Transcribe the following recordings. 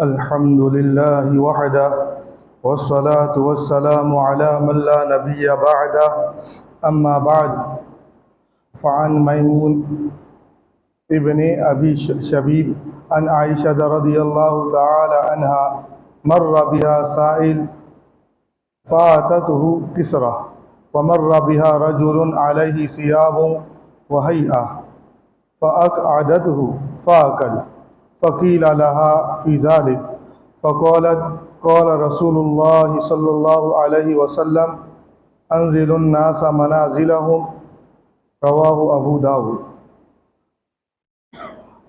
الحمد لله وحده والصلاة والسلام على من لا نبي بعده. أما بعد فعن ميمون ابن أبي شبيب عن عائشة رضي الله تعالى عنها مر بها سائل فاتته كسرة ومر بها رجل عليه ثياب وهيئة فأقعدته فأكل. فقيل لها في ذلك فقالت قال رسول الله صلى الله عليه وسلم أنزل الناس منازلهم رواه أبو داود.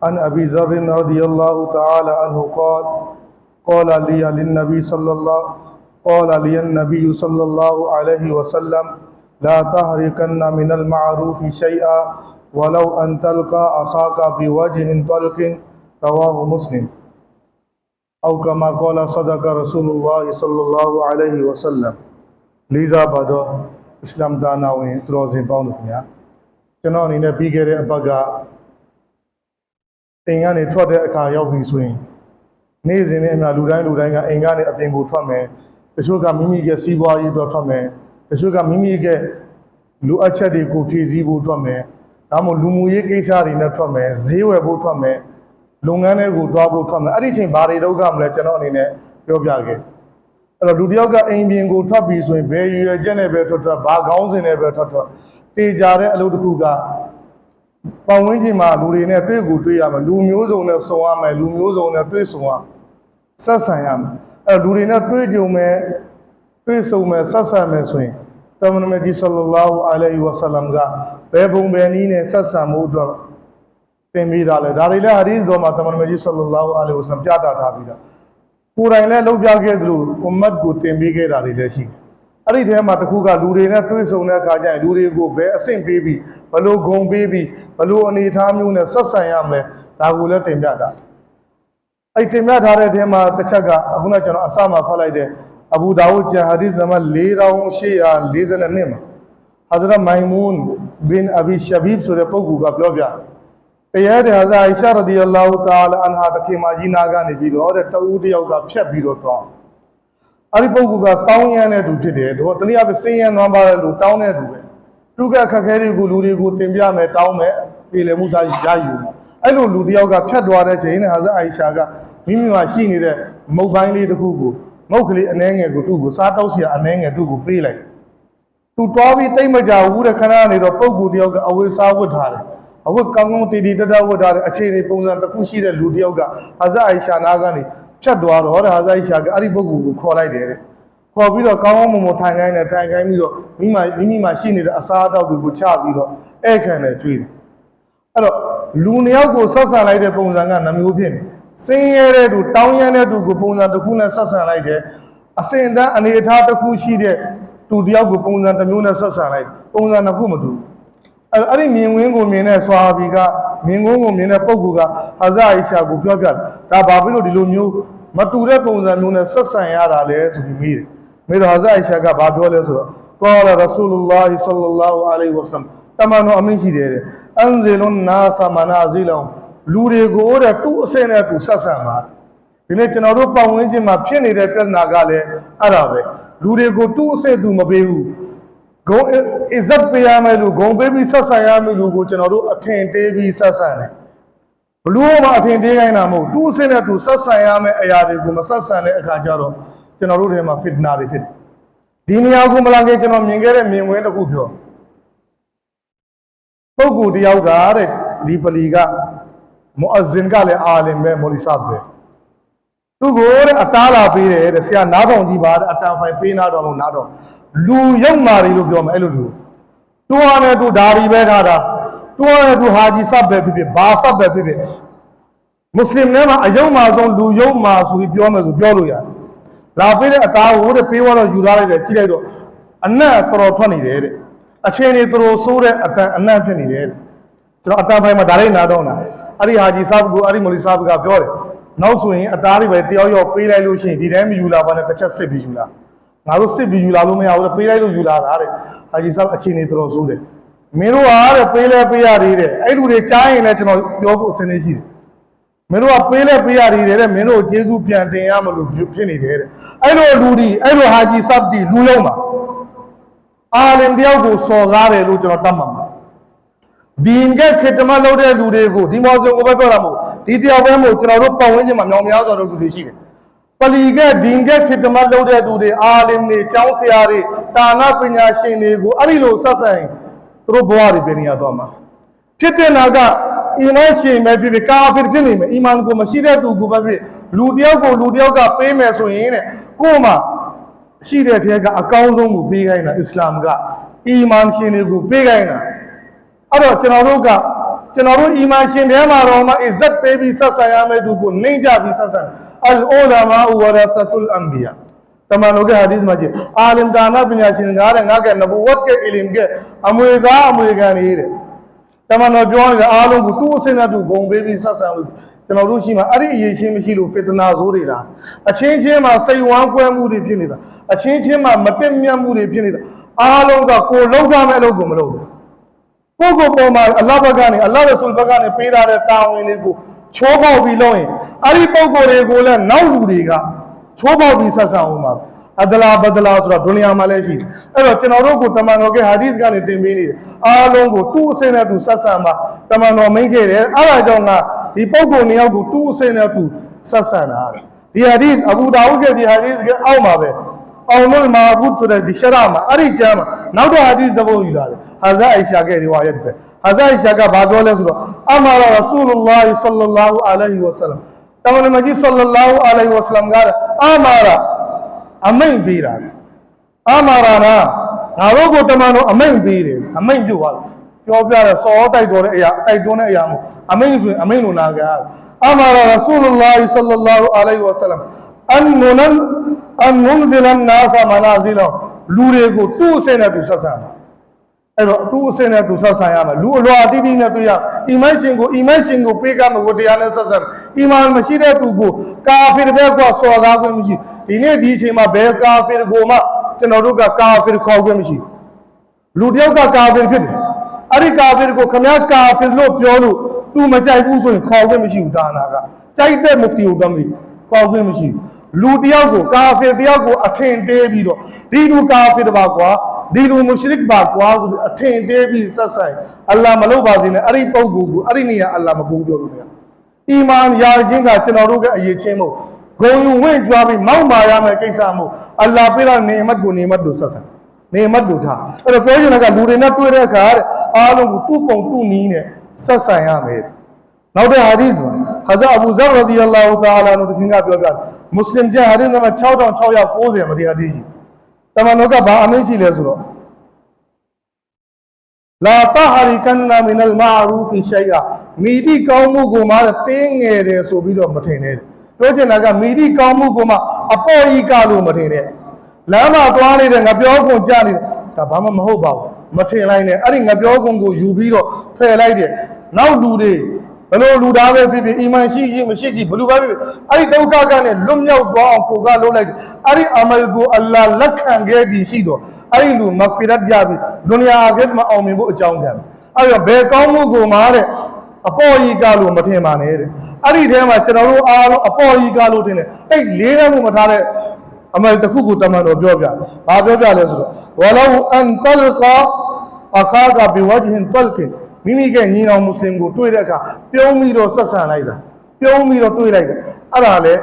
عن أبي ذر رضي الله تعالى عنه قال قال لي للنبي صلى الله قال لي النبي صلى الله عليه وسلم لا تهركن من المعروف شيئا ولو أن تلقى أخاك بوجه طلق رواه مسلم أو كما قال صدق رسول الله صلى الله عليه وسلم لذا بعد إسلام دانا وين تروزين باوند ခင်ဗျာကျွန်တော်အနေနဲ့ပြီးခဲ့တဲ့အပတ်ကအိမ်ကနေထွက်တဲ့အခါရောက်ပြီဆိုရင်နေ့စဉ်နဲ့အများလူတိုင်းလူတိုင်းကအိမ်ကနေအပြင်ကိုထွက်မယ်တချို့ကမိမိရဲ့စီးပွားရေးအတွက်ထွက်မယ်တချို့ကမိမိရဲ့လူအပ်ချက်တွေကိုဖြည့်ဆည်းဖို့ထွက်မယ်ဒါမှမဟုတ်လူမှုရေးကိစ္စတွေနဲ့ထွက်မယ်ဈေးဝယ်ဖို့ထွက်မယ် လုပ်ငန်းတွေကိုတွားဖို့ထွက်မယ်အဲ့ဒီအချိန်ဘာတွေတော့ကမလဲကျွန်တော်အနေနဲ့ပြောပြခဲ့အဲ့တော့လူတစ်ယောက်ကအိမ်ပြင်ကိုထွက်ပြီဆိုရင်ဘယ်ရည်ရွယ်ချက်နဲ့ပဲထွက်ထွက်ဘာခေါင်းစဉ်နဲ့ပဲထွက်ထွက်တေကြတဲ့အလုပ်တစ်ခုကပတ်ဝန်းကျင်မှာလူတွေနဲ့တွေ့ကိုတွေ့ရမယ်လူမျိုးစုံနဲ့ဆုံရမယ်လူမျိုးစုံနဲ့တွေ့ဆုံရဆက်ဆံရမယ်အဲ့တော့လူတွေနဲ့တွေ့ကြုံမယ်တွေ့ဆုံမယ်ဆက်ဆံမယ်ဆိုရင်တမန်တော်မြတ်ကြီးဆလ္လာဟူအလိုင်ဝါဆလမ်ကဘယ်ပုံပဲနည်းနဲ့ဆက်ဆံမှုအတွက် သင်ပေးတာလဲဒါတွေလည်းဟာဒီသ်တော်မှာတမန်တော်မြတ်ကြီးဆလ္လာဟူအလိုင်ဝါဆလမ်ပြတာထားပြီးတာကိုယ်တိုင်လည်းလုပ်ပြခဲ့သလိုအွမ်မတ်ကိုသင်ပေးခဲ့တာတွေလည်းရှိတယ်အဲ့ဒီထဲမှာတစ်ခုကလူတွေနဲ့တွေ့ဆုံတဲ့အခါကျရင်လူတွေကိုဘယ်အဆင့်ပေးပြီးဘယ်လိုဂုဏ်ပေးပြီးဘယ်လိုအနေအထားမျိုးနဲ့ဆက်ဆံရမလဲဒါကိုလည်းတင်ပြတာအဲ့တင်ပြထားတဲ့ထဲမှာတစ်ချက်ကအခုနကကျွန်တော်အစမှဖတ်လိုက်တဲ့အဘူဒါဝုဒ်ကျန်ဟာဒီသ်နံပါတ်4842မှာဟာဇရတ်မိုင်မွန်းဘင်အဘီရှဘီဘ်ဆိုတဲ့ပုဂ္ဂိုလ်ကပြောပြတ တရားတရားစာအိရှာရဒီအလာဟူတာလာအန်ဟာတခင်မကြီးနာကနေပြီးတော့တဲ့တဦးတယောက်ကဖြတ်ပြီးတော့တောင်းအဲ့ဒီပုဂ္ဂိုလ်ကတောင်းရမ်းတဲ့သူဖြစ်တယ်တော့တနည်းအားဖြင့်စင်းရမ်းနွမ်းပါတဲ့လူတောင်းတဲ့သူပဲသူကခက်ခဲတွေကိုလူတွေကိုတင်ပြမယ်တောင်းမယ်ပြေလည်မှုသာရယူမှာအဲ့လိုလူတယောက်ကဖြတ်သွားတဲ့ချိန်နဲ့ဟာဇာအိရှာကမိမိမှာရှိနေတဲ့မုတ်ပိုင်းလေးတစ်ခုကိုမုတ်ကလေးအနှဲငယ်ကိုသူ့ကိုစားတောက်စီအနှဲငယ်သူ့ကိုပေးလိုက်သူတွားပြီးတိတ်မကြဘူးတဲ့ခဏနေတော့ပုဂ္ဂိုလ်တယောက်ကအဝေးစားဝတ်ထားတယ် အဝတ်ကောင်းကောင်းတီတီတတဝတ်ထားတဲ့အခြေအနေပုံစံတစ်ခုရှိတဲ့လူတယောက်ကဟာဇာအိရှာနာကနေဖြတ်သွားတော့တဲ့ဟာဇာအိရှာကအဲ့ဒီပုဂ္ဂိုလ်ကိုခေါ်လိုက်တယ်တဲ့ခေါ်ပြီးတော့ကောင်းကောင်းမွန်မွန်ထိုင်ခိုင်းတယ်ထိုင်ခိုင်းပြီးတော့မိမမိမိမှာရှိနေတဲ့အစားအသောက်တွေကိုချပြီးတော့ဧည့်ခံတယ်ကျွေးတယ်အဲ့တော့လူနှစ်ယောက်ကိုဆက်ဆံလိုက်တဲ့ပုံစံကနှမျိုးဖြစ်နေစင်းရဲတဲ့သူတောင်းရမ်းတဲ့သူကိုပုံစံတစ်ခုနဲ့ဆက်ဆံလိုက်တယ်အစင်တန်းအနေအထားတစ်ခုရှိတဲ့သူတယောက်ကိုပုံစံတစ်မျိုးနဲ့ဆက်ဆံလိုက်ပုံစံတစ်ခုမတူဘူး အဲ့တော့အဲ့ဒီမြင်ဝင်းကိုမြင်တဲ့ဆွာဘီကမြင်ကွင်းကိုမြင်တဲ့ပုံကူကဟာဇာအိရှာကိုပြောပြတယ်ဒါဘာဖြစ်လို့ဒီလိုမျိုးမတူတဲ့ပုံစံမျိုးနဲ့ဆက်ဆံရတာလဲဆိုပြီးမေးတယ်မေးတော့ဟာဇာအိရှာကဘာပြောလဲဆိုတော့ကောလာရဆူလုလာဟီဆလ္လာလာဟူအလိုင်ဝါဆလမ်တမန်တော်အမင်းရှိတယ်တဲ့အန်ဇီလွန်နာဆာမနာဇီလောင်လူတွေကိုတဲ့သူ့အစင်းနဲ့သူဆက်ဆံပါဒီနေ့ကျွန်တော်တို့ပတ်ဝန်းကျင်မှာဖြစ်နေတဲ့ပြဿနာကလည်းအဲ့ဒါပဲလူတွေကိုသူ့အစင်းသူမပေးဘူး ဂုံအဇတ်ပေးရမယ်လို့ဂုံပေးပြီးဆက်ဆံရမယ်လို့ကိုကျွန်တော်တို့အထင်သေးပြီးဆက်ဆံတယ်ဘလို့မှအထင်သေးခိုင်းတာမဟုတ်သူ့အစင်းနဲ့သူဆက်ဆံရမယ်အရာတွေကိုမဆက်ဆံတဲ့အခါကျတော့ကျွန်တော်တို့ထဲမှာဖစ်နာတွေဖြစ်တယ်ဒီနေရာကိုမလာခင်ကျွန်တော်မြင်ခဲ့တဲ့မြင်ကွင်းတစ်ခုပြောပုဂ္ဂိုလ်တယောက်ကတဲ့ဒီပလီကမုအဇင်ကလည်းအာလင်ပဲမိုလီဆပ်ပဲ သူကိုတဲ့အတားလာပေးတယ်တဲ့ဆရာနားထောင်ကြည့်ပါတဲ့အတန်ဖိုင်ပေးနာတော့လို့နားတော့လူရုပ်မာတွေလို့ပြောမယ်အဲ့လိုလူသူဟာနဲ့သူဓာရီပဲထားတာသူဟာနဲ့သူဟာဂျီဆပ်ပဲဖြစ်ဖြစ်ဘာဆပ်ပဲဖြစ်ဖြစ်မွတ်စလင်တွေမှာအယုံမာဆုံးလူယုံမာဆိုပြီးပြောမယ်ဆိုပြောလို့ရတယ်လာပေးတဲ့အတားကိုတဲ့ပေးသွားတော့ယူထားလိုက်တယ်ကြည့်လိုက်တော့အနက်တော်တော်ထွက်နေတယ်တဲ့အချင်းတွေတော်တော်ဆိုးတဲ့အတန်အနက်ဖြစ်နေတယ်တဲ့ကျွန်တော်အတန်ဖိုင်မှာဒါလေးနားတော့တာအဲ့ဒီဟာကြီးစားကိုအဲ့ဒီမိုလီစားကပြောတယ် နောက်ဆိုရင်အသားတွေပဲတယောက်ယောက်ပေးလိုက်လို့ရှိရင်ဒီတိုင်းမယူလာပါနဲ့တစ်ချက်စစ်ပြီးယူလာငါတို့စစ်ပြီးယူလာလို့မရဘူးတဲ့ပေးလိုက်လို့ယူလာတာတဲ့ဟာကြီးစားအခြေအနေတော်တော်ဆိုးတယ်မင်းတို့ဟာတဲ့ပေးလဲပေးရသေးတယ်အဲ့လူတွေကြားရင်လည်းကျွန်တော်ပြောဖို့အစင်းလေးရှိတယ်မင်းတို့ကပေးလဲပေးရတယ်တဲ့မင်းတို့ကျေးဇူးပြန်တင်ရမလို့ဖြစ်နေတယ်တဲ့အဲ့လိုလူဒီအဲ့လိုဟာဂျီဆပ်ဒီလူလုံးပါအာလင်တယောက်ကိုစော်ကားတယ်လို့ကျွန်တော်တတ်မှာပါ ဒီင်ကခေတ္တမလုပ်တဲ့လူတွေကိုဒီမော်စင်ကိုပဲပြောတာမဟုတ်ဒီတယောက်ပဲမဟုတ်ကျွန်တော်တို့ပတ်ဝန်းကျင်မှာမြောင်များစွာသောလူတွေရှိတယ်ပလီကဒီင်ကခေတ္တမလုပ်တဲ့သူတွေအာလင်တွေကျောင်းဆရာတွေတာနာပညာရှင်တွေကိုအဲ့ဒီလိုဆက်ဆိုင်သူတို့ဘဝတွေပြင်နေရတော့မှာဖြစ်တဲ့နာကအီမန်ရှင်ပဲဖြစ်ဖြစ်ကာဖီဖြစ်နေမယ်အီမန်ကိုမရှိတဲ့သူကိုပဲဖြစ်လူတယောက်ကိုလူတယောက်ကပေးမယ်ဆိုရင်တဲ့ကိုယ်မှာရှိတဲ့ထဲကအကောင်းဆုံးကိုပေးခိုင်းတာအစ္စလာမ်ကအီမန်ရှင်တွေကိုပေးခိုင်းတာ အဲ့တော့ကျွန်တော်တို့ကကျွန်တော်တို့အီမန်ရှင်တဲမှာတော့မှအစ္စတ်ပေးပြီးဆက်ဆံရမယ့်သူကိုနှိမ့်ကြပြီးဆက်ဆံအလ်အိုလာမာဝရဆတ်လ်အမ်ဘီယာတမန်တော်ကဟာဒီသ်မှာကြည့်အာလင်ဒါနာပညာရှင်ငါတဲ့ငါကနဘူဝတ်ကအီလင်ကအမွေစားအမွေခံနေတဲ့တမန်တော်ပြောနေတဲ့အားလုံးကိုသူ့အစင်းနဲ့သူဂုံပေးပြီးဆက်ဆံလို့ကျွန်တော်တို့ရှိမှအဲ့ဒီအရေးချင်းမရှိလို့ဖစ်တနာဆိုးတွေလားအချင်းချင်းမှာစိတ်ဝမ်းကွဲမှုတွေဖြစ်နေတာအချင်းချင်းမှာမတင်မြတ်မှုတွေဖြစ်နေတာအားလုံးကကိုယ်လောက်ရမယ့်အလုပ်ကိုမလုပ်ဘူး ကိုယ့်ကိုယ်ပေါ်မှာအလ္လာဟ်ဘက်ကနေအလ္လာဟ်ရဆူလ်ဘက်ကနေပေးထားတဲ့တာဝန်တွေကိုချိုးပေါက်ပြီးလုပ်ရင်အဲ့ဒီပုံကိုယ်တွေကိုလည်းနောက်လူတွေကချိုးပေါက်ပြီးဆက်ဆံအောင်ပါအဒလာဘဒလာဆိုတာဒုနီယာမှာလည်းရှိတယ်အဲ့တော့ကျွန်တော်တို့ကိုတမန်တော်ကဟာဒီသ်ကနေတင်ပေးနေတယ်အားလုံးကိုသူ့အစင်းနဲ့သူဆက်ဆံပါတမန်တော်မိန့်ခဲ့တယ်အဲ့ဒါကြောင့်ကဒီပုံကိုယ်နှစ်ယောက်ကိုသူ့အစင်းနဲ့သူဆက်ဆံတာဒီဟာဒီသ်အဘူဒါဝုဒ်ရဲ့ဒီဟာဒီသ်ကအောက်မှာပဲ အောင်လို့မာဘူးဆိုတဲ့ဒီရှရာမှာအဲ့ဒီကျမ်းမှာနောက်တော့ဟာဒီသဘောယူလာတယ်ဟာဇာအိရှာကရီဝါယတ်ပဲဟာဇာအိရှာကဘာပြောလဲဆိုတော့အမရာရဆူလ္လာဟ်ဆလ္လလာဟူအလိုင်းဝဆလမ်တမန်မကြီးဆလ္လာဟူအလိုင်းဝဆလမ်ကအမရာအမိန်ပေးတာအမရာနာငါတို့ကိုတမန်တော်အမိန်ပေးတယ်အမိန်ပြုတ်သွားတယ်ပြောပြတဲ့စော်တိုက်တော်တဲ့အရာတိုက်တွန်းတဲ့အရာမို့အမိန်ဆိုရင်အမိန်လိုနာကြအမရာရဆူလ္လာဟ်ဆလ္လာဟူအလိုင်းဝဆလမ် အန်နုနအန်နုန်ဇလန်နာဆာမနာဇီလောလူတွေကိုသူ့အစင်းနဲ့သူဆက်ဆံတယ်အဲ့တော့အတူအစင်းနဲ့သူဆက်ဆံရမယ်လူအလွာအတိအတိနဲ့တွေ့ရအီမန်ရှင်ကိုအီမန်ရှင်ကိုပေးကမယ်ကိုတရားနဲ့ဆက်ဆံအီမန်မရှိတဲ့သူကိုကာဖီဘဲကွာစော်ကားခွင့်မရှိဒီနေ့ဒီအချိန်မှာဘယ်ကာဖီကိုမှကျွန်တော်တို့ကကာဖီခေါ်ခွင့်မရှိလူတယောက်ကကာဖီဖြစ်တယ်အဲ့ဒီကာဖီကိုခမည်းကာဖီလို့ပြောလို့သူမကြိုက်ဘူးဆိုရင်ခေါ်ခွင့်မရှိဘူးဒါနာကကြိုက်တဲ့မုဖတီကိုတော့မခေါ်ခွင့်မရှိဘူး လူတယောက်ကိုကာဖီတယောက်ကိုအထင်သေးပြီးတော့ဒီလူကာဖီတပါကွာဒီလူမုရှရစ်ပါကွာဆိုပြီးအထင်သေးပြီးဆက်ဆိုင်အလ္လာဟ်မလုပ်ပါစေနဲ့အဲ့ဒီပုံကူကိုအဲ့ဒီနေရာအလ္လာဟ်မကူပြောလို့မရအီမန်ယာခြင်းကကျွန်တော်တို့ကအရေးချင်းမို့ဂုံယူဝင့်ကြွားပြီးမောက်မာရမယ်ကိစ္စမို့အလ္လာဟ်ပြတဲ့နေမတ်ကိုနေမတ်ကိုဆက်ဆိုင်နေမတ်ကိုထားအဲ့တော့ပြောချင်တာကလူတွေနဲ့တွေ့တဲ့အခါတဲ့အားလုံးကိုသူ့ပုံသူ့နီးနဲ့ဆက်ဆိုင်ရမယ် နောက်တဲ့ဟာဒီစ်မှာဟာဇာအဘူဇာရဒီအလာဟူတာအာလာတို့ခင်ကပြောပြတယ်မွတ်စလင်ကျမ်းဟာဒီစ်မှာ6690မဒီဟာဒီစ်ရှိတမန်တော်ကဘာအမင်းရှိလဲဆိုတော့လာတဟရီကန်နာမင်အလ်မာရူဖီရှိယာမိတိကောင်းမှုကိုမှတင်းငယ်တယ်ဆိုပြီးတော့မထင်နဲ့ပြောချင်တာကမိတိကောင်းမှုကိုမှအပေါ်ဤကလို့မထင်နဲ့လမ်းမှာသွားနေတဲ့ငပြောကုန်ကြနေဒါဘာမှမဟုတ်ပါဘူးမထင်လိုက်နဲ့အဲ့ဒီငပြောကုန်ကိုယူပြီးတော့ဖယ်လိုက်တယ်နောက်လူတွေ ဘယ်လိုလူသားပဲဖြစ်ဖြစ်အီမန်ရှိရှိမရှိရှိဘယ်လိုပဲဖြစ်ဖြစ်အဲ့ဒီဒုက္ခကနေလွတ်မြောက်သွားအောင်ကိုကလုပ်လိုက်တယ်အဲ့ဒီအမလ်ကိုအလ္လာဟ်လက်ခံခဲ့သည်ရှိတော့အဲ့ဒီလူမဂ်ဖီရတ်ကြပြီးဒုနီယာအခရတ်မှာအောင်မြင်ဖို့အကြောင်းခံတယ်အဲ့တော့ဘယ်ကောင်းမှုကိုမှတဲ့အပေါ်ကြီးကလို့မထင်ပါနဲ့တဲ့အဲ့ဒီထဲမှာကျွန်တော်တို့အားလုံးအပေါ်ကြီးကလို့ထင်တယ်အဲ့လေးတန်းမှုမထားတဲ့အမလ်တစ်ခုကိုတမန်တော်ပြောပြတယ်ဘာပြောပြလဲဆိုတော့ဝလောအန်တလကာအခါကဘီဝဂျ်ဟင်တလကင် မိမိကညီတော်မွတ်စလင်ကိုတွေ့တဲ့အခါပြုံးပြီးတော့ဆက်ဆံလိုက်တာပြုံးပြီးတော့တွေ့လိုက်တယ်အဲ့ဒါလေ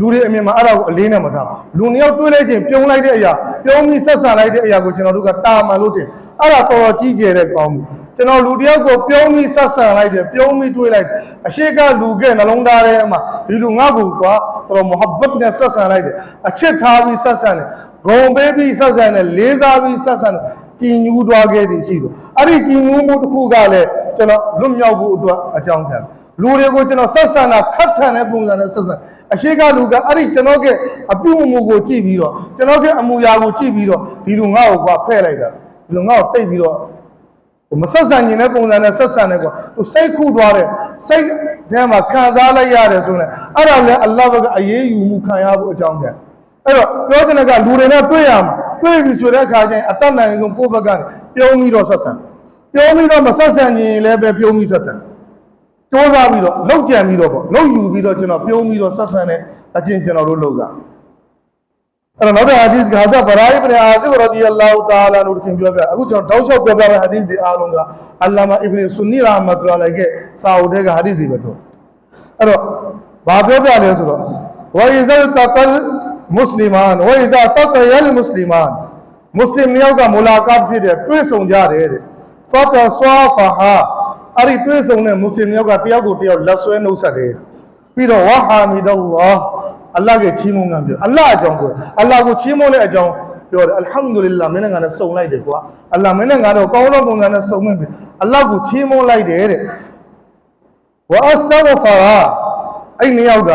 လူတွေအမြင်မှာအဲ့ဒါကိုအလေးနဲ့မထားလူနှစ်ယောက်တွေ့လိုက်ချင်းပြုံးလိုက်တဲ့အရာပြုံးပြီးဆက်ဆံလိုက်တဲ့အရာကိုကျွန်တော်တို့ကတာမန်လို့တင်အဲ့ဒါတော်တော်ကြီးကျယ်တဲ့ကောင်းမှုကျွန်တော်လူတစ်ယောက်ကိုပြုံးပြီးဆက်ဆံလိုက်တယ်ပြုံးပြီးတွေ့လိုက်အရှိကလူကနှလုံးသားထဲမှာဒီလူငါ့ကိုကွာတော်တော်မုဟဘတ်နဲ့ဆက်ဆံလိုက်တယ်အချစ်ထားပြီးဆက်ဆံတယ်ဂုံပေးပြီးဆက်ဆံတယ်လေးစားပြီးဆက်ဆံတယ်ကြည်ညူးသွားခဲ့သည်ရှိတယ် အဲ့ဒီကြည်ညူးမှုတစ်ခုကလည်းကျွန်တော်လွတ်မြောက်ဖို့အတွက်အကြောင်းခံလူတွေကိုကျွန်တော်ဆက်ဆံတာခတ်ထန်တဲ့ပုံစံနဲ့ဆက်ဆံအရှိကလူကအဲ့ဒီကျွန်တော်ကအပြုအမူကိုကြည့်ပြီးတော့ကျွန်တော်ကအမူအရာကိုကြည့်ပြီးတော့ဒီလူငါ့ကိုကွာဖဲ့လိုက်တာဒီလူငါ့ကိုတိတ်ပြီးတော့မဆက်ဆံခြင်းတဲ့ပုံစံနဲ့ဆက်ဆံတယ်ကွာသူစိတ်ခုသွားတယ်စိတ်ထဲမှာခံစားလိုက်ရတယ်ဆိုရင်အဲ့ဒါလည်းအလ္လာဟ်ဘက်ကအရေးယူမှုခံရဖို့အကြောင်းခံအဲ့တော့ပြောချင်တဲ့ကလူတွေနဲ့တွေ့ရမှာ တွေ့ပြီဆိုတဲ့အခါကျရင်အတတ်နိုင်ဆုံးကိုယ့်ဘက်ကနေပြုံးပြီးတော့ဆက်ဆံပြုံးပြီးတော့မဆက်ဆံရင်လည်းပဲပြုံးပြီးဆက်ဆံကြတိုးစားပြီးတော့လောက်ကြံပြီးတော့ပေါ့လောက်ယူပြီးတော့ကျွန်တော်ပြုံးပြီးတော့ဆက်ဆံတဲ့အချင်းကျွန်တော်တို့လောက်ကအဲ့တော့နောက်တဲ့ဟာဒီစ်ကဟာဇာဘရာအီဘ်အာဇီဘရဒီအလာဟူတာလာလို့ခင်ပြောပြအခုကျွန်တော်တောက်လျှောက်ပြောပြတဲ့ဟာဒီစ်ဒီအားလုံးကအလ္လာမာအီဘ်ဆုနီရာမတ်လာလိုက်ရဲ့စာအုပ်တွေကဟာဒီစ်တွေပဲတော့အဲ့တော့ဘာပြောပြလဲဆိုတော့ဝိဇာတကလ် မွတ်စလီမန်ဝိဇာတကယလ်မွတ်စလီမန်မွတ်စလင်မျိုးကမူလာကတ်ဖြစ်တဲ့တွေ့ဆုံကြတယ်တဲ့ဖတ်တာဆွာဖဟာအဲ့ဒီတွေ့ဆုံတဲ့မွတ်စလင်မျိုးကတယောက်ကိုတယောက်လက်ဆွဲနှုတ်ဆက်တယ်ပြီးတော့ဝါဟာမီဒလ္လာအလ္လာဟ်ရဲ့ချီးမွမ်းကံပြောအလ္လာဟ်အကြောင်းပြောအလ္လာဟ်ကိုချီးမွမ်းတဲ့အကြောင်းပြောတယ်အလ်ဟမ်ဒူလ illah မင်းနဲ့ငါနဲ့စုံလိုက်တယ်ကွာအလ္လာဟ်မင်းနဲ့ငါတော့ကောင်းသောပုံစံနဲ့စုံမင်းပြီအလ္လာဟ်ကိုချီးမွမ်းလိုက်တယ်တဲ့ဝါအစတဂဖရာအဲ့နှစ်ယောက်က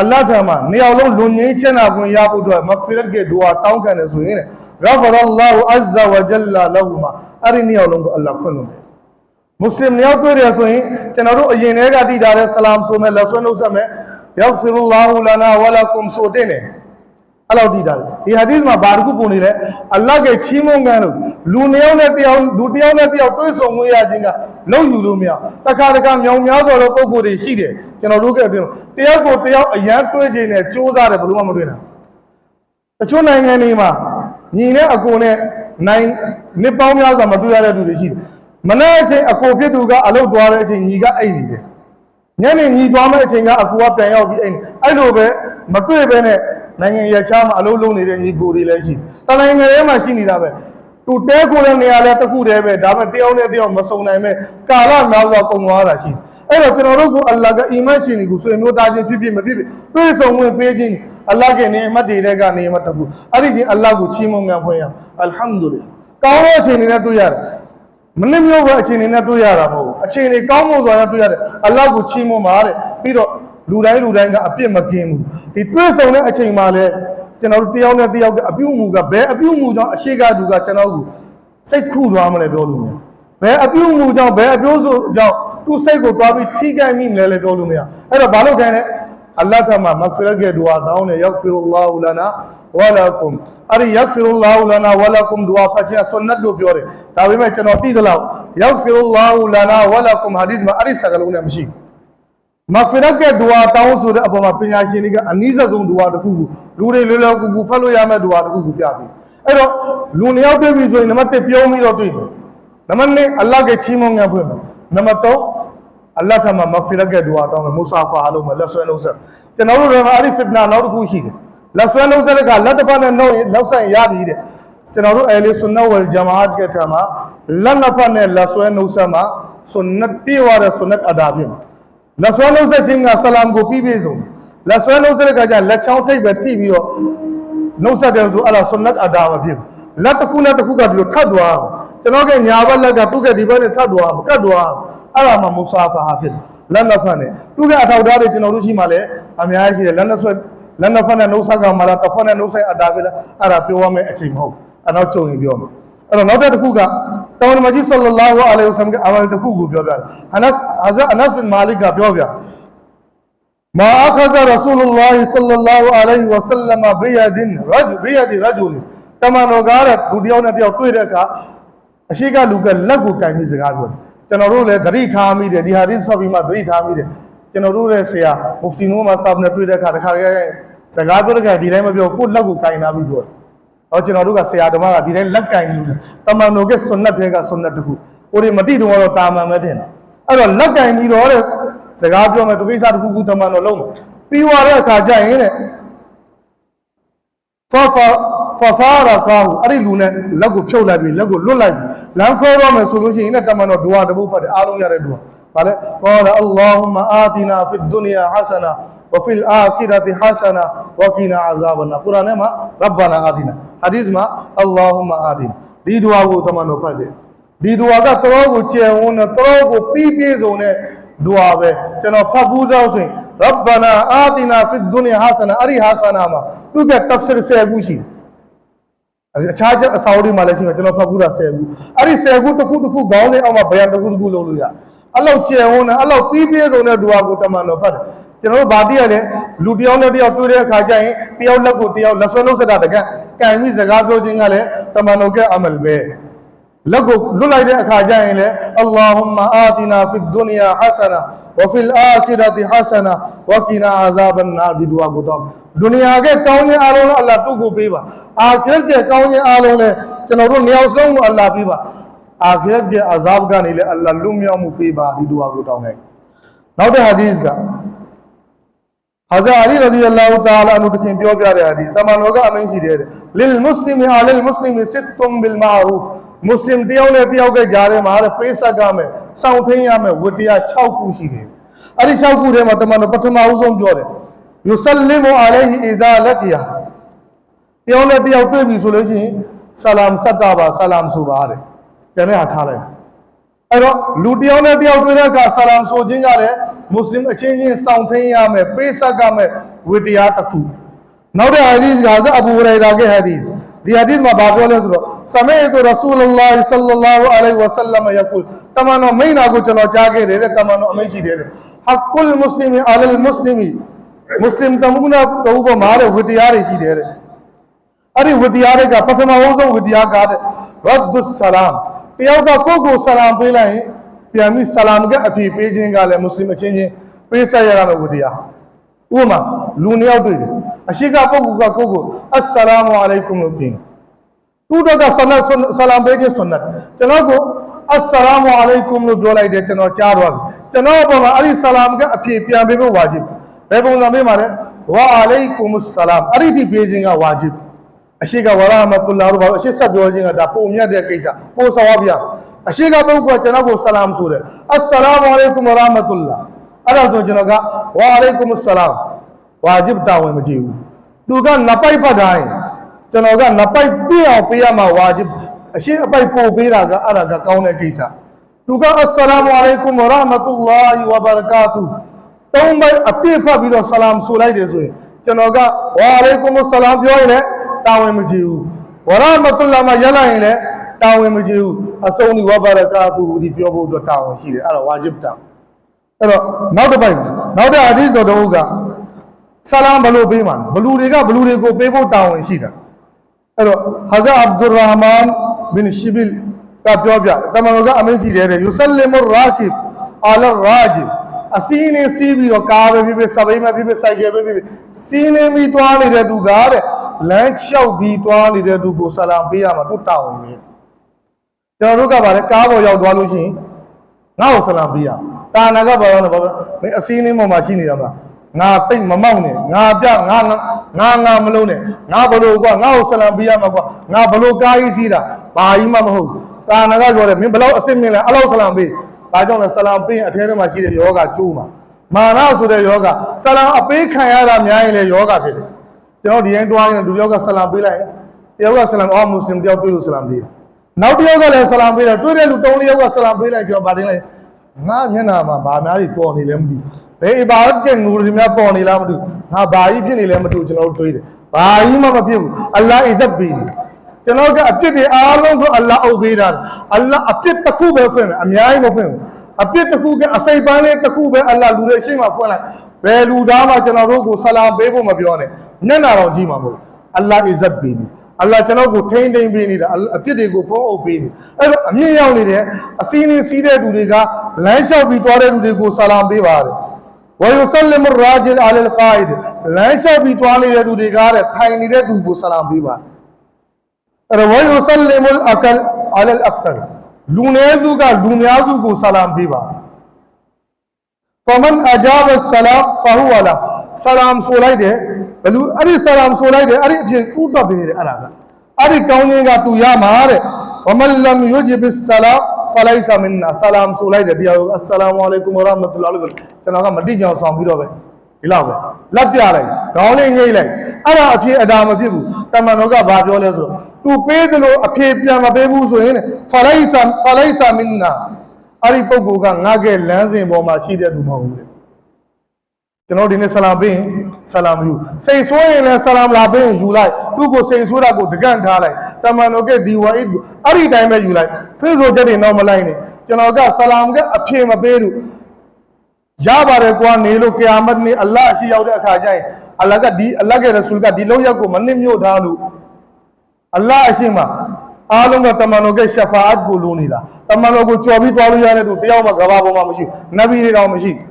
အလ္လာဟ်ထံမှာနှစ်ယောက်လုံးလွန်ငင်းချမ်းသာခွင့်ရဖို့အတွက်မဂ်ဖီရတ်ကဒူအာတောင်းခံတယ်ဆိုရင်တဲ့ဂဖရအလ္လာဟူအဇ္ဇဝဂျလ္လာလဟူမာအဲ့ဒီနှစ်ယောက်လုံးကိုအလ္လာဟ်ခွင့်လွှတ်တယ်မွတ်စလင်နှစ်ယောက်တွေ့တယ်ဆိုရင်ကျွန်တော်တို့အရင်တည်းကတည်ထားတဲ့ဆလာမ်ဆိုမဲ့လက်ဆွဲနှုတ်ဆက်မဲ့ယောဂ်ဖီရူလာဟူလနာဝလာကုမ်ဆိုတဲ့နဲ့ အဲ့လောက်တည်ထားတယ်ဒီဟာဒီသ်မှာဘာတစ်ခုပုံနေလဲအလ္လာဟ်ကချီးမွမ်းကမ်းလို့လူနှစ်ယောက်နဲ့တယောက်လူတစ်ယောက်နဲ့တယောက်တွေ့ဆုံခွင့်ရခြင်းကလုံယူလို့မရတခါတခါမြောင်များစွာသောပုံကိုယ်တွေရှိတယ်ကျွန်တော်တို့ကအတွင်းတယောက်ကိုတယောက်အရန်တွေ့ခြင်းနဲ့စူးစမ်းတယ်ဘယ်လို့မှမတွေ့နိုင်ဘူးတချို့နိုင်ငံတွေမှာညီနဲ့အကိုနဲ့နိုင်နှစ်ပေါင်းများစွာမတွေ့ရတဲ့လူတွေရှိတယ်။မနေ့အချိန်အကိုဖြစ်သူကအလုပ်သွားတဲ့အချိန်ညီကအိတ်နေတယ်။ညနေညီသွားမဲ့အချိန်ကအကိုကပြန်ရောက်ပြီးအိတ်နေအဲ့လိုပဲမတွေ့ဘဲနဲ့ နိုင်ငံရခြားမှာအလုပ်လုပ်နေတဲ့ညီကိုတွေလည်းရှိတယ်။တနိုင်ငံထဲမှာရှိနေတာပဲ။သူတဲကိုတဲ့နေရာလဲတစ်ခုတည်းပဲဒါပေမဲ့တယောက်နဲ့တယောက်မစုံနိုင်မဲ့ကာလများစွာကုန်သွားတာရှိတယ်။အဲ့တော့ကျွန်တော်တို့ကအလ္လာဟ်ကအီမန်ရှင်တွေကိုဆွေမျိုးသားချင်းဖြစ်ဖြစ်မဖြစ်ဖြစ်ပြေဆုံးဝင်ပေးခြင်းအလ္လာဟ်ကနေအမတ်တွေတဲ့ကနေအမတ်တခုအဲ့ဒီချင်းအလ္လာဟ်ကိုချီးမွမ်းငံဖွင့်ရအလ်ဟမ်ဒူလ illah ကောင်းတဲ့အချိန်တွေနဲ့တွေ့ရတယ်မနစ်မျိုးပဲအချိန်တွေနဲ့တွေ့ရတာမဟုတ်ဘူးအချိန်တွေကောင်းမှုစွာနဲ့တွေ့ရတယ်အလ္လာဟ်ကိုချီးမွမ်းပါတဲ့ပြီးတော့ လူတိုင်းလူတိုင်းကအပြစ်မကင်းဘူးဒီတွေ့ဆုံတဲ့အချိန်မှာလဲကျွန်တော်တို့တယောက်နဲ့တယောက်ကအပြုအမူကဘယ်အပြုအမူကြောင့်အရှိကသူကကျွန်တော်ကိုစိတ်ခုသွားမလဲပြောလို့မရဘယ်အပြုအမူကြောင့်ဘယ်အပြောဆိုကြောင့်သူစိတ်ကိုတွားပြီးထိခိုက်မိမလဲလည်းပြောလို့မရအဲ့တော့ဘာလို့ခိုင်းလဲအလ္လာဟ်ထံမှာမဂ်ဖီရတ်ရဲ့ဒူအာတောင်းတယ်ယာဂ်ဖီရူလာဟူလနာဝလာကုမ်အဲ့ဒီယာဂ်ဖီရူလာဟူလနာဝလာကုမ်ဒူအာဖတ်ခြင်းဆွန်နတ်လို့ပြောတယ်ဒါပေမဲ့ကျွန်တော်သိသလောက်ယာဂ်ဖီရူလာဟူလနာဝလာကုမ်ဟာဒီစ်မှာအဲ့ဒီစကားလုံးနဲ့မရှိဘူး မဂ်ဖီရတ်ကဒူအာတောင်းဆိုတဲ့အပေါ်မှာပညာရှင်တွေကအနည်းဆုံးဒူအာတစ်ခုခုလူတွေလွယ်လွယ်ကူကူဖတ်လို့ရမယ့်ဒူအာတစ်ခုခုပြပြီအဲ့တော့လူနှစ်ယောက်တွေ့ပြီဆိုရင်နံပါတ်1ပြုံးပြီးတော့တွေ့တယ်နံပါတ်2အလ္လာဟ်ကချီးမွမ်းငံဖွင့်မယ်နံပါတ်3အလ္လာဟ်ထံမှာမဂ်ဖီရတ်ကဒူအာတောင်းမယ်မုဆာဖာအလုံးမှာလက်ဆွဲနှုတ်ဆက်ကျွန်တော်တို့လည်းအဲ့ဒီဖစ်နာနောက်တစ်ခုရှိတယ်လက်ဆွဲနှုတ်ဆက်တဲ့ကလက်တစ်ဖက်နဲ့နှုတ်ရင်နောက်ဆက်ရပြီတဲ့ကျွန်တော်တို့အဲလီဆွန်နတ်ဝယ်ဂျမာတ်ကထံမှာလက်နှစ်ဖက်နဲ့လက်ဆွဲနှုတ်ဆက်မှာဆွန်နတ်ပြေဝတဲ့ဆွန်နတ်အဒါပြင်မှာ လက်ဆွဲလုံးဆက်ခြင်းကဆလာမ်ကိုပြီးပြည့်စုံလက်ဆွဲလုံးဆက်တဲ့ခါကျလက်ချောင်းထိပ်ပဲထိပြီးတော့နှုတ်ဆက်တယ်ဆိုအဲ့ဒါဆွန်နတ်အဒါမဖြစ်ဘူးလက်တစ်ခုနဲ့တစ်ခုကဒီလိုထပ်သွားအောင်ကျွန်တော်ကညာဘက်လက်ကသူ့ကဒီဘက်နဲ့ထပ်သွားအောင်ကတ်သွားအောင်အဲ့ဒါမှမုဆာဖာဟာဖြစ်တယ်လက်နှစ်ဖက်နဲ့သူ့ကအထောက်အထားတွေကျွန်တော်တို့ရှိမှလည်းအများကြီးရှိတယ်လက်နှစ်ဆွဲလက်နှစ်ဖက်နဲ့နှုတ်ဆက်ကမှလားတစ်ဖက်နဲ့နှုတ်ဆက်အဒါပဲလားအဲ့ဒါပြောရမယ့်အချိန်မဟုတ်အဲ့တော့ကြုံရင်ပြောမယ် အဲ့တော့နောက်တစ်ခုကတမန်မကြီးဆလလာဟူအလိုင်ဝဆမ်ကအမလတစ်ခုကိုပြောပြတယ်ဟနတ်ဟာဇာအနတ်ဘင်မာလစ်ကပြောပြမာအခဇရဆူလလာဟီဆလလာဟူအလိုင်ဝဆလမ်ဘီယဒင်ရဂျဘီယဒီရဂျူလီတမန်တော်ကားတဲ့ဒုတိယနဲ့တယောက်တွေ့တဲ့အခါအရှိကလူကလက်ကိုကင်ပြီးစကားပြောတယ်ကျွန်တော်တို့လည်းသတိထားမိတယ်ဒီဟာဒီဆော့ပြီးမှသတိထားမိတယ်ကျွန်တော်တို့လည်းဆရာမူဖတီနိုမှာစာပနဲ့တွေ့တဲ့အခါတခါတခါစကားပြောတဲ့အခါဒီတိုင်းမပြောကိုယ့်လက်ကိုကင်လာပြီးပြောတယ် ဟောကျွန်တော်တို့ကဆရာဓမ္မကဒီတိုင်းလက်ကင်လို့တမန်တော်ကဆွန်နတ်တွေကဆွန်နတ်တခုကိုယ်တွေမတိတော့တော့တာမန်ပဲတင်တယ်အဲ့တော့လက်ကင်ပြီးတော့တဲ့စကားပြောမယ်သူကိစ္စတစ်ခုခုတမန်တော်လုံးမယ်ပြီးသွားတဲ့အခါကျရင်တဲ့ဖဖဖဖာရာကောအဲ့ဒီလူနဲ့လက်ကိုဖြုတ်လိုက်ပြီးလက်ကိုလွတ်လိုက်ပြီးလမ်းခေါ်တော့မယ်ဆိုလို့ရှိရင်လည်းတမန်တော်ဒူဝါတပုတ်ဖတ်တယ်အားလုံးရတဲ့ဒူဝါဗါလဲကောလာအလ္လာဟူမအာတီနာဖီဒ်ဒုနီယာဟဆနာ ဝဖီလ်အာခိရတ်ဟဆနာဝကီနာအဇာဘနာကုရ်အာန်ထဲမှာရဘ္ဘာနာအာတီနာဟာဒီစ်မှာအလ္လာဟူမအာတီနာဒီဒူဝါကိုတမန်တော်ဖတ်တယ်ဒီဒူဝါကတော်ကိုကျယ်ဝန်းတဲ့တော်ကိုပြီးပြည့်စုံတဲ့ဒူဝါပဲကျွန်တော်ဖတ်ဘူးတော့ဆိုရင်ရဘ္ဘာနာအာတီနာဖီဒ်ဒုနီယာဟဆနာအဲ့ဒီဟဆနာမှာသူကတဖ်ဆစ်10ခုရှိတယ်အခြားချက်အစာအုပ်တွေမှာလည်းရှိမယ်ကျွန်တော်ဖတ်ဘူးတာ10ခုအဲ့ဒီ10ခုတစ်ခုတစ်ခုခေါင်းစဉ်အောက်မှာဗယံတစ်ခုတစ်ခုလုပ်လို့ရအဲ့လောက်ကျယ်ဝန်းတယ်အဲ့လောက်ပြီးပြည့်စုံတဲ့ဒူဝါကိုတမန်တော်ဖတ်တယ် ကျွန်တော်တို့ဗာတိရလဲလူတစ်ယောက်နဲ့တစ်ယောက်တွေ့တဲ့အခါကျရင်တစ်ယောက်လက်ကိုတစ်ယောက်လက်ဆွဲနှုတ်ဆက်တာတကကံပြီးစကားပြောခြင်းကလည်းတမန်တော်ကအမလ်ပဲလက်ကိုလွတ်လိုက်တဲ့အခါကျရင်လေအလ္လာဟူမအာတီနာဖီဒုနီယာဟဆနာဝဖီလ်အာခီရတ်ဟဆနာဝကီနာအာဇာဘန်နာဒီဒူဝါကိုတော့ဒုနီယာကကောင်းခြင်းအလုံးအလ္လာဟ်တုတ်ကိုပေးပါအာခရတ်ကကောင်းခြင်းအလုံးလည်းကျွန်တော်တို့နေရာစလုံးကိုအလ္လာဟ်ပေးပါအာခရတ်ရဲ့အဇာဘကနေလည်းအလ္လာဟ်လွတ်မြောက်မှုပေးပါဒီဒူဝါကိုတောင်းခဲ့နောက်တဲ့ဟာဒီစ်က ဟာဇာအလီရဒီအလာဟူတာလာအနုတခင်ပြောပြတဲ့ဟာဒီတမန်တော်ကအမင်းရှိတယ်လလ်မုစလင်အလလ်မုစလင်စစ်တုံဘီလ်မာရူဖ်မုစလင်တယောက်နဲ့တယောက်ကကြားထဲမှာတဲ့ပေးဆက်ကမယ်စောင့်ထိန်ရမယ်ဝတ္တရား6ခုရှိတယ်အဲ့ဒီ6ခုထဲမှာတမန်တော်ပထမဦးဆုံးပြောတယ်ယူဆလင်မအလိုင်ဟီအီဇာလက်ကီယာတယောက်နဲ့တယောက်တွေ့ပြီဆိုလို့ရှိရင်ဆလာမ်ဆက်တာပါဆလာမ်ဆိုပါတဲ့ကျန်တဲ့ဟာထားလိုက်အဲ့တော့လူတစ်ယောက်နဲ့တစ်ယောက်တွေ့တဲ့အခါဆလာမ်ဆိုခြင်းကလည်းမွတ်စလင်အချင်းချင်းစောင့်ထိန်ရမယ် ပေးဆက်ကမယ်ဝေတရားတစ်ခုနောက်တဲ့ဟာဒီစ်ကဇအဘူဟူရိုင်ရာကဟာဒီစ်ဒီဟာဒီစ်မှာဘာပြောလဲဆိုတော့ဆမေတူရဆူလလာဆလ္လာလာဟူအလိုင်ဝဆလမ်ယကူလ်တမန်တော်မိန်နာကိုကျွန်တော်ကြား ခဲ့တယ်တဲ့တမန်တော်အမိန့်ရှိတယ်တဲ့ဟက်ကုလ်မွတ်စလင်အလလ်မွတ်စလင်မွတ်စလင်တမန်တော်တို့ကမားတဲ့ဝေတရားတွေရှိတယ်တဲ့အဲ့ဒီဝတရားတွေကပထမဆုံးဝတရားကတဲ့ရဒ်ဒုဆလာမ်တယောက်ကကိုယ့်ကိုဆလာမ်ပေးလိုက်ရင်ပြန်ပြီးဆလာမ်ကအဖြေပေးခြင်းကလည်းမွတ်စလင်အချင်းချင်းပေးဆက်ရမယ့်ဝတရားဥပမာလူနှစ်ယောက်တွေ့တယ်အရှိကပုဂ္ဂိုလ်ကကိုယ့်ကိုအစ္စလာမအလိုင်ကွမ်လို့ပြင်သူတို့ကဆလတ်ဆလာမ်ပေးခြင်းဆွန်နတ်ကျွန်တော်ကိုအစ္စလာမအလိုင်ကွမ်လို့ပြောလိုက်တယ်ကျွန်တော်ကြားတော့ပြီကျွန်တော်အပေါ်မှာအဲ့ဒီဆလာမ်ကအဖြေပြန်ပေးဖို့ဝါဂျစ်ဘယ်ပုံစံပေးမှာလဲဝါအလိုင်ကွမ်ဆလာမ်အဲ့ဒီဒီပေးခြင်းကဝါဂျစ်အရှိကဝရဟမတုလာတို့ဘာလို့အရှိဆက်ပြောခြင်းကဒါပုံမြတ်တဲ့ကိစ္စပို့ဆောင်ပြ အရှိကပုဂ္ဂိုလ်ကကျွန်တော်ကိုဆလာမ်ဆိုတယ်အစ္စလာမုအလိုင်ကွမ်ဝရဟမတုလာအဲ့ဒါဆိုကျွန်တော်ကဝါအလိုင်ကွမ်ဆလာမ်ဝါဂျစ်တာဝန်မကြည့်ဘူးသူကနပိုက်ပတ်တိုင်းကျွန်တော်ကနပိုက်ပြည့်အောင်ပေးရမှာဝါဂျစ်အရှိအပိုက်ပို့ပေးတာကအဲ့ဒါကကောင်းတဲ့ကိစ္စသူကအစ္စလာမုအလိုင်ကွမ်ဝရဟမတုလာဟီဝဘရကာတူတုံးပိုက်အပြည့်ဖတ်ပြီးတော့ဆလာမ်ဆိုလိုက်တယ်ဆိုရင်ကျွန်တော်ကဝါအလိုင်ကွမ်ဆလာမ်ပြောရင်လည်းတာဝန်မကြည့်ဘူးဝရမတုလာမရလိုက်ရင်လည်း တာဝန်မကြည့်ဘူးအစုံဒီဝဘရကာတူဒီပြောဖို့အတွက်တာဝန်ရှိတယ်အဲ့ဒါဝါဂျစ်တာအဲ့တော့နောက်တစ်ပိုက်နောက်တဲ့အာဒီဆိုတော့ကဆလာမ်ဘလို့ပေးမှာဘလူတွေကဘလူတွေကိုပေးဖို့တာဝန်ရှိတာအဲ့တော့ဟာဇာအဗ်ဒူရဟမန်ဘင်ရှိဘီလ်ကပြောပြတမန်တော်ကအမင်းစီတယ်ယူဆလီမူရာကီဘ်အလရာဂျီအစီးနေစီးပြီးတော့ကားပဲဖြစ်ဖြစ်စပိန်ပဲဖြစ်ဖြစ်စိုက်ကယ်ပဲဖြစ်ဖြစ်စီးနေပြီးသွားနေတဲ့သူကတဲ့လမ်းလျှောက်ပြီးသွားနေတဲ့သူကိုဆလာမ်ပေးရမှာသူတောင်းနေ ကျွန်တော်တို့ကပါလေကားပေါ်ရောက်သွားလို့ရှိရင်ငါ့ကိုဆလာမ်ပေးရတာနာကပါတော့ဘာပဲမင်းအစီးနေပေါ်မှာရှိနေတာမလားငါတိတ်မမောက်နဲ့ငါပြငါငါငါမလုံးနဲ့ငါဘလို့ကွာငါ့ကိုဆလာမ်ပေးရမှာကွာငါဘလို့ကားကြီးစီးတာဘာကြီးမှမဟုတ်တာနာကပြောတယ်မင်းဘလို့အစ်စ်မြင်လဲအလောက်ဆလာမ်ပေးဘာကြောင့်လဲဆလာမ်ပေးရင်အထဲထဲမှာရှိတဲ့ယောဂကျိုးမှာမာနဆိုတဲ့ယောဂဆလာမ်အပေးခံရတာများရင်လည်းယောဂဖြစ်တယ်ကျွန်တော်ဒီရင်တွားရင်လူတယောက်ကဆလာမ်ပေးလိုက်ရင်တယောက်ကဆလာမ်အော်မွတ်စလင်တယောက်တွေ့လို့ဆလာမ်ပေးတယ် နောက်တယောက်ကလည်းဆလာမ်ပေးတယ်တွေ့တဲ့လူတုံးလေးယောက်ကဆလာမ်ပေးလိုက်ကျွန်တော်ဗာတင်လိုက်ငါမျက်နှာမှာဗာများတွေပေါ်နေလဲမသိဘူးဘယ်အဘာကငူတွေများပေါ်နေလားမသိဘူးငါဘာကြီးဖြစ်နေလဲမသိဘူးကျွန်တော်တို့တွေးတယ်ဘာကြီးမှမဖြစ်ဘူးအလ္လာဟ်အစ္စတ်ပေးတယ်ကျွန်တော်ကအပြစ်တွေအားလုံးကိုအလ္လာဟ်အုပ်ပေးတာအလ္လာဟ်အပြစ်တစ်ခုပဲဖွင့်တယ်အများကြီးမဖွင့်ဘူးအပြစ်တစ်ခုကအစိပ်ပန်းလေးတစ်ခုပဲအလ္လာဟ်လူတွေရှေ့မှာဖွင့်လိုက်ဘယ်လူသားမှကျွန်တော်တို့ကိုဆလာမ်ပေးဖို့မပြောနဲ့မျက်နာတော်ကြီးမှာမဟုတ်အလ္လာဟ်အစ္စတ်ပေးတယ် အလ္လာကျွန်တော်ကိုထိန်းသိမ်းပေးနေတာအပြစ်တွေကိုဖုံးအုပ်ပေးနေအဲ့တော့အမြင့်ရောက်နေတဲ့အစီအစဉ်စီးတဲ့လူတွေကလမ်းလျှောက်ပြီးတွားတဲ့လူတွေကိုဆလာမ်ပေးပါတယ်ဝါယုဆလမ်ရာဂျီလ်အလလ်ကာအိဒ်လမ်းလျှောက်ပြီးတွားနေတဲ့လူတွေကတဲ့ထိုင်နေတဲ့သူကိုဆလာမ်ပေးပါအဲ့တော့ဝါယုဆလမ်အကလ်အလလ်အက္ဆာလူနည်းစုကလူများစုကိုဆလာမ်ပေးပါဖမန်အဂျာဘ်ဆလာမ်ဖဟူဝလာဆလာမ်ဆိုလိုက်တယ် ဘလူအဲ့ဒီဆလာမ်ဆိုလိုက်တယ်အဲ့ဒီအဖြစ်ဥတပေးတယ်အဲ့ဒါကအဲ့ဒီကောင်းခြင်းကသူရမှာတဲ့ဝမလမ်ယူဂျီဘစ်ဆလာဖလိုင်ဆာမင်နာဆလာမ်ဆိုလိုက်တယ်တရားအစ္စလာမ်အလိုင်ကွမ်ဝရဟမတုလာလို့ကျွန်တော်ကမတိကြအောင်ဆောင်ပြီးတော့ပဲဒီလောက်ပဲလက်ပြလိုက်ခေါင်းလေးငိမ့်လိုက်အဲ့ဒါအဖြစ်အတာမဖြစ်ဘူးတမန်တော်ကဘာပြောလဲဆိုတော့သူပေးသလိုအဖြစ်ပြန်မပေးဘူးဆိုရင်ဖလိုင်ဆာဖလိုင်ဆာမင်နာအဲ့ဒီပုဂ္ဂိုလ်ကငါကဲလမ်းစဉ်ပေါ်မှာရှိတဲ့သူမဟုတ်ဘူးတဲ့ ကျွန်တော်ဒီနေ့ဆလာမ်ပေးရင်ဆလာမ်ယူစိတ်ဆိုးရင်လည်းဆလာမ်လာပေးရင်ယူလိုက်သူ့ကိုစိတ်ဆိုးတာကိုတကန့်ထားလိုက်တမန်တော်ကဒီဝါအစ်ကိုအဲ့ဒီတိုင်းပဲယူလိုက်ဖေးဆိုချက်တွေတော့မလိုက်နဲ့ကျွန်တော်ကဆလာမ်ကအဖြေမပေးဘူးရပါတယ်ကွာနေလို့ကီယာမတ်နေ့အလ္လာဟ်ရှိရောက်တဲ့အခါကျရင်အလ္လာဟ်ကဒီအလ္လာဟ်ရဲ့ရဆူလ်ကဒီလောက်ရက်ကိုမနစ်မြို့ထားလို့အလ္လာဟ်အရှင်မှာအားလုံးကတမန်တော်ကရှဖာအတ်ကိုလိုနေတာတမန်တော်ကိုကြော်ပြီးတွားလို့ရတဲ့သူတယောက်မှကဘာပေါ်မှာမရှိဘူးနဗီတွေတော့မရှိဘူး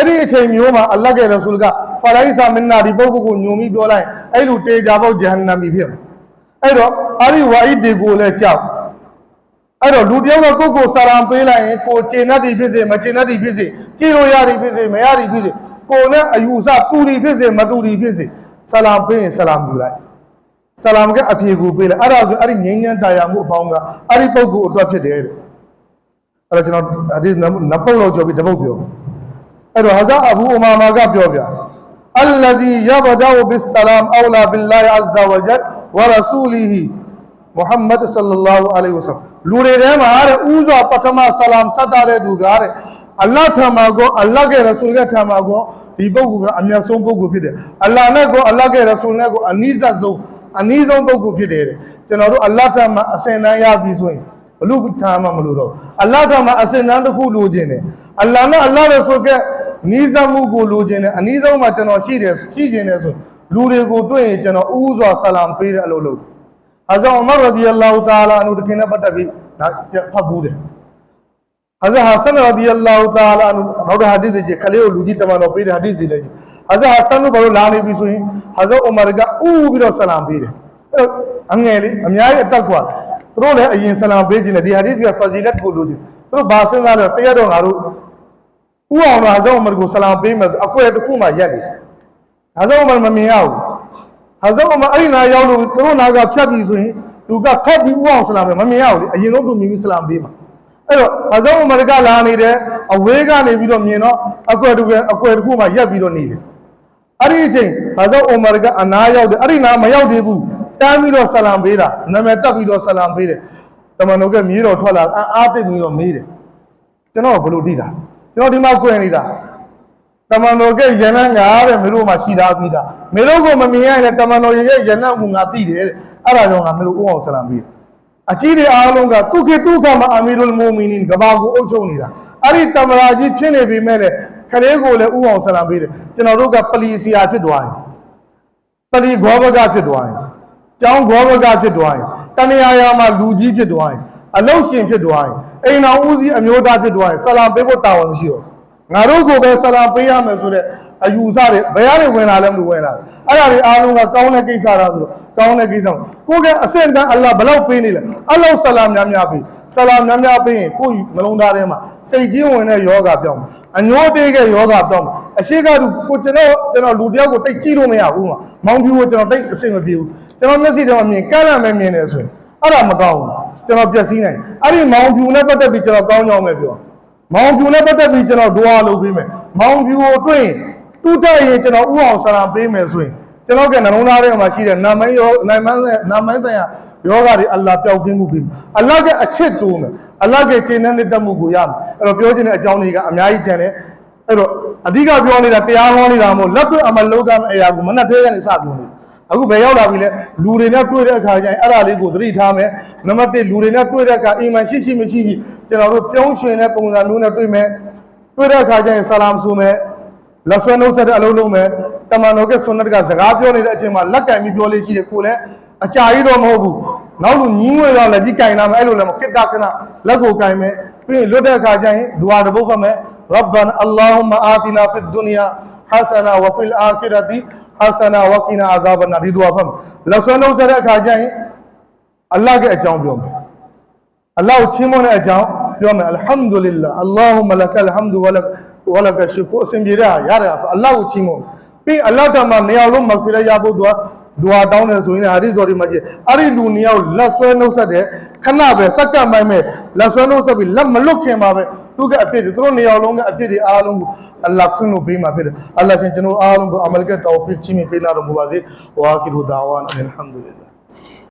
အဲ့ဒီအချိန်မျိုးမှာအလ္လာဟ်ရဲ့ရဆူလ်ကဖလိုင်ဆာမင်နာဒီပုဂ္ဂိုလ်ကိုညုံပြီးပြောလိုက်အဲ့လိုတေချာပေါက်ဂျဟန္နမီဖြစ်မှာအဲ့တော့အဲ့ဒီဝါအီဒီကိုလည်းကြောက်အဲ့တော့လူတယောက်ကကိုယ့်ကိုယ်ဆာရံပေးလိုက်ရင်ကိုယ်ကျင်တတ်သည်ဖြစ်စေမကျင်တတ်သည်ဖြစ်စေကြည်လို့ရသည်ဖြစ်စေမရသည်ဖြစ်စေကိုယ်နဲ့အယူအဆတူသည်ဖြစ်စေမတူသည်ဖြစ်စေဆလာမ်ပေးရင်ဆလာမ်ယူလိုက်ဆလာမ်ကအဖြေကိုပေးလိုက်အဲ့ဒါဆိုအဲ့ဒီငြိမ်းချမ်းတရားမှုအပေါင်းကအဲ့ဒီပုဂ္ဂိုလ်အတွက်ဖြစ်တယ်တဲ့အဲ့တော့ကျွန်တော်အဒီနပုတ်လောက်ကြော်ပြီးတပုတ်ပြော အဲ့တော့ဟာဇာအဘူအမာမာကပြောပြအလ္လဇီယဘဒါဘစ်ဆလာမ်အောလာဘိလာဟ်အဇ္ဇဝဂျတ်ဝရဆူလီဟီမုဟမ္မဒ်ဆလ္လာလဟ်အလိုင်ဝဆလမ်လူတွေထဲမှာတဲ့ဥစွာပထမဆလာမ်ဆက်တာတဲ့သူကတဲ့အလ္လာဟ်ထံမှာကိုအလ္လာဟ်ရဲ့ရဆူလ်ရဲ့ထံမှာကိုဒီပုဂ္ဂိုလ်ကအမြတ်ဆုံးပုဂ္ဂိုလ်ဖြစ်တယ်အလ္လာဟ်နဲ့ကိုအလ္လာဟ်ရဲ့ရဆူလ်နဲ့ကိုအနီးစပ်ဆုံးအနီးဆုံးပုဂ္ဂိုလ်ဖြစ်တယ်တဲ့ကျွန်တော်တို့အလ္လာဟ်ထံမှာအစင်တန်းရပြီဆိုရင်ဘလူထံမှာမလို့တော့အလ္လာဟ်ထံမှာအစင်တန်းတစ်ခုလိုချင်တယ်အလ္လာဟ်နဲ့အလ္လာဟ်ရဲ့ဆိုက နီးစပ်မှုကိုလိုချင်တယ်အနီးဆုံးမှာကျွန်တော်ရှိတယ်ရှိချင်တယ်ဆိုလူတွေကိုတွေ့ရင်ကျွန်တော်ဥစွာဆလာမ်ပေးတဲ့အလုပ်လုပ်ဟာဇာအူမာရဒီအလာဟူတာလာအနုတခင်နဲ့ပတ်သက်ပြီးဒါဖတ်ဘူးတယ် ဟာဇာဟာဆန်ရဒီအလာဟူတာလာအနုနောက်တဲ့ဟာဒီစ်ကြီးခလေးကိုလူကြီးတမန်တော်ပေးတဲ့ဟာဒီစ်ကြီးလည်းရှိဟာဇာဟာဆန်တို့ဘာလို့လာနေပြီဆိုရင်ဟာဇာအိုမာကဥပြီးတော့ဆလာမ်ပေးတယ်အဲ့တော့အငယ်လေးအများကြီးအတက်กว่าသူတို့လည်းအရင်ဆလာမ်ပေးခြင်းနဲ့ဒီဟာဒီစ်ကဖဇီလတ်ကိုလိုချင်သူတို့ဘာစဉ်းစားလဲတရားတော်ငါတို့ ဥအောင်ဟာဇာအိုမာကိုဆလာမ်ပေးမယ်ဆိုအကွယ်တစ်ခုမှရက်နေဟာဇာအိုမာမမြင်ရဘူးဟာဇာအိုမာအဲ့ဒီနာရောက်လို့သူတို့နာကဖြတ်ပြီဆိုရင်သူကခတ်ပြီးဥအောင်ဆလာမ်ပဲမမြင်ရဘူးလေအရင်ဆုံးသူမြင်ပြီးဆလာမ်ပေးမှာအဲ့တော့အဇုံအမရကလာနေတယ်အဝေးကနေပြီးတော့မြင်တော့အကွယ်တစ်ကွယ်အကွယ်တစ်ခုမှရက်ပြီးတော့နေတယ်အဲ့ဒီအချိန်အဇုံအမရကအနာရောက်တယ်အဲ့ဒီနာမရောက်သေးဘူးတန်းပြီးတော့ဆလမ်ပေးတာနာမည်တက်ပြီးတော့ဆလမ်ပေးတယ်တမန်တော်ကမြေးတော်ထွက်လာအအားသိပြီးတော့မေးတယ်ကျွန်တော်ဘယ်လိုသိတာ ကျွန်တော်ဒီမှာကွယ်နေတာတမန်တော်ကရနန်းငါတဲ့မင်းတို့မှရှိသားပြီးတာမင်းတို့ကမမြင်ရရင်တမန်တော်ရဲ့ရနန်းကငါသိတယ်တဲ့အဲ့ဒါကြောင့်ငါမင်းတို့ဥအောင်ဆလမ်ပေးတယ်အကြီးတွေအားလုံးကဒုက္ခဒုက္ခမှာအမီရုလ်မူမီနင်ကဘာကိုအုပ်ချုပ်နေတာအဲ့ဒီတမရာကြီးဖြစ်နေပြီမဲ့လေခလေးကိုလည်းဥအောင်ဆလံပေးတယ်ကျွန်တော်တို့ကပလီစီယာဖြစ်သွားရင်ပလီဂောဘကဖြစ်သွားရင်ကျောင်းဂောဘကဖြစ်သွားရင်တဏှာယာမှာလူကြီးဖြစ်သွားရင်အလုတ်ရှင်ဖြစ်သွားရင် အိမ်တော်ဦးစီးအမျိုးသားဖြစ်သွားရင်ဆလံပေးဖို့တာဝန်မရှိတော့ငါတို့ကိုပဲဆလံပေးရမယ်ဆိုတဲ့အယူဆတွေဘယ်ကနေဝင်လာလဲမလို့ဝင်လာတယ်အဲ့ဒါတွေအားလုံးကကောင်းတဲ့ကိစ္စလားဆိုတော့ကောင်းတဲ့ကိစ္စကိုယ်ကအစင်တန်းအလ္လာဟ်ဘလောက်ပေးနေလဲအလ္လာဟ်ဆလာမ်များများပေးဆလာမ်များများပေးရင်ကိုယ်နှလုံးသားထဲမှာစိတ်ကြီးဝင်တဲ့ယောဂပြောင်းအညိုးသေးတဲ့ယောဂပြောင်းအရှိကတူကိုကျွန်တော်ကျွန်တော်လူတယောက်ကိုတိတ်ကြည့်လို့မရဘူးမှာမောင်ပြူကိုကျွန်တော်တိတ်အဆင်မပြေဘူးကျွန်တော်မျက်စိထဲမှာမြင်ကန့်လန့်မဲ့မြင်နေဆိုရင်အဲ့ဒါမကောင်းဘူး ကျွန်တော်ပျက်စီးနိုင်အဲ့ဒီမောင်ပြူနဲ့ပတ်သက်ပြီးကျွန်တော်ကောင်းကြောင်းပဲပြောမောင်ပြူနဲ့ပတ်သက်ပြီးကျွန်တော်ဒွါလုပ်ပေးမယ်မောင်ပြူကိုတွေ့ရင်တူတက်ရင်ကျွန်တော်ဥအောင်ဆရာပေးမယ်ဆိုရင်ကျွန်တော်ကနှလုံးသားထဲမှာရှိတဲ့နာမည်ရောနာမည်ဆိုင်နာမည်ဆိုင်ရာယောဂတွေအလ္လာဟ်ပျောက်ကင်းမှုပေးမယ်အလ္လာဟ်ကအချစ်တိုးမယ်အလ္လာဟ်ကကျင့်တဲ့တက်မှုကိုရမယ်အဲ့တော့ပြောချင်တဲ့အကြောင်းတွေကအများကြီးကျန်တယ်အဲ့တော့အဓိကပြောနေတာတရားဟောနေတာမဟုတ်လက်တွေ့အမလောကမဲ့အရာကိုမနှက်သေးကနေစပြောနေ အခုဘယ်ရောက်လာပြီလဲလူတွေနဲ့တွေ့တဲ့အခါကျရင်အဲ့ဒါလေးကိုသတိထားမယ်နံပါတ်1လူတွေနဲ့တွေ့တဲ့အခါအိမ်မှာရှိရှိမရှိရှိကျွန်တော်တို့ပြုံးရွှင်တဲ့ပုံစံမျိုးနဲ့တွေ့မယ်တွေ့တဲ့အခါကျရင်ဆလာမ်ဆိုမယ်လက်ဆွဲနှုတ်ဆက်တဲ့အလုံးလုံးမယ်တမန်တော်ကဆွန်နတ်ကစကားပြောနေတဲ့အချိန်မှာလက်ကင်ပြီးပြောလေးရှိတယ်ကိုလည်းအကြာကြီးတော့မဟုတ်ဘူးနောက်လူညီးငွေတော့လက်ကြီးကင်လာမယ်အဲ့လိုလည်းမခစ်တာခဏလက်ကိုကင်မယ်ပြီးရင်လွတ်တဲ့အခါကျရင်ဒွါတစ်ပုဒ်ဖတ်မယ်ရဘ္ဘန်အလ္လာဟူမအာတီနာဖစ်ဒုနီယာဟဆနာဝဖီလ်အာခီရတီ ဟဆနာဝကီနာအဇာဘနာဒီဒွါဖတ်မယ်လက်ဆွဲနှုတ်ဆက်တဲ့အခါကျရင်အလ္လာဟ်ရဲ့အကြောင်းပြောမယ်အ လ္လာဟ်ကိုချီးမွမ်းတဲ့အကြောင်းပြောမယ်အလ်ဟမ်ဒူလ illah အလ္လာဟူမလကလ်ဟမ်ဒူဝလကဝလကရှုကိုအစဉ်ပြေတဲ့ဟာရတယ်အလ္လာဟ်ကိုချီးမွမ်းပြီးအလ္လာဟ်တမနေအောင်လို့မဂ်ဖီရရဖို့သူကဒွါတောင်းတယ်ဆိုရင်ဟာဒီဇော်ဒီမှာရှိအဲ့ဒီလူနေအောင်လက်ဆွဲနှုတ်ဆက်တယ်ခဏပဲစက္ကန့်ပိုင်းပဲလက်ဆွဲနှုတ်ဆက်ပြီးလက်မလွတ်ခင်ပါပဲသူကအဖြစ်တွေသူတို့နေအောင်လုံးကအဖြစ်တွေအားလုံးကိုအလ္လာဟ်ခွင့်လို့ပေးမှာဖြစ်တယ်အလ္လာဟ်ရှင်ကျွန်တော်အားလုံးကိုအမလ်ကတောဖီချီးမြှင့်ပေးနာတော်မူပါစေဝါကီရူဒါဝါန်အလ်ဟမ်ဒူလ illah